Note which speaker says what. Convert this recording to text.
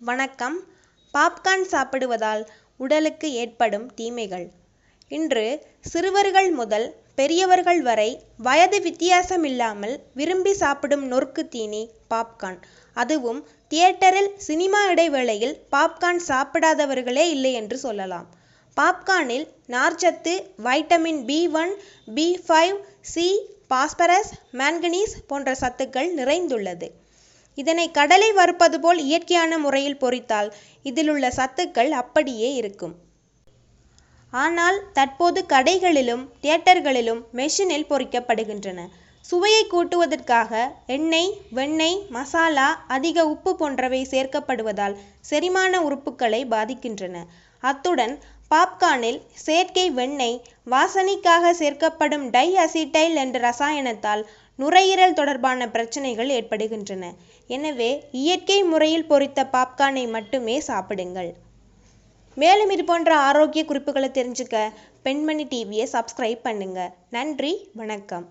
Speaker 1: வணக்கம். பாப்கார்ன் சாப்பிடுவதால் உடலுக்கு ஏற்படும் தீமைகள். இன்று சிறுவர்கள் முதல் பெரியவர்கள் வரை வயது வித்தியாசமில்லாமல் விரும்பி சாப்பிடும் நொறுக்கு தீனி பாப்கார்ன். அதுவும் தியேட்டரில் சினிமா இடைவேளையில் பாப்கார்ன் சாப்பிடாதவர்களே இல்லை என்று சொல்லலாம். பாப்கார்னில் நார்ச்சத்து vitamin B one B five C phosphorus manganese போன்ற சத்துக்கள் நிறைந்துள்ளது. இதனை கடலை வறுப்பது போல் இயற்கையான முறையில் பொறித்தால் இதிலுள்ள சத்துக்கள் அப்படியே இருக்கும். ஆனால் தற்போது கடைகளிலும் தியேட்டர்களிலும் மெஷினில் பொறிக்கப்படுகின்றன. சுவையை கூட்டுவதற்காக எண்ணெய் வெண்ணெய் மசாலா அதிக உப்பு போன்றவை சேர்க்கப்படுவதால் செரிமான உறுப்புகளை பாதிக்கின்றன. அத்துடன் பாப்கார்னில் செயற்கை வெண்ணெய் வாசனைக்காக சேர்க்கப்படும் டை அசிட்டைல் என்ற ரசாயனத்தால் நுரையீரல் தொடர்பான பிரச்சனைகள் ஏற்படுகின்றன. எனவே இயற்கை முறையில் பொரித்த பாப்கார்னை மட்டுமே சாப்பிடுங்கள். மேலும் இது போன்ற ஆரோக்கிய குறிப்புகளை தெரிஞ்சுக்க பெண்மணி டிவியை சப்ஸ்கிரைப் பண்ணுங்க. நன்றி வணக்கம்.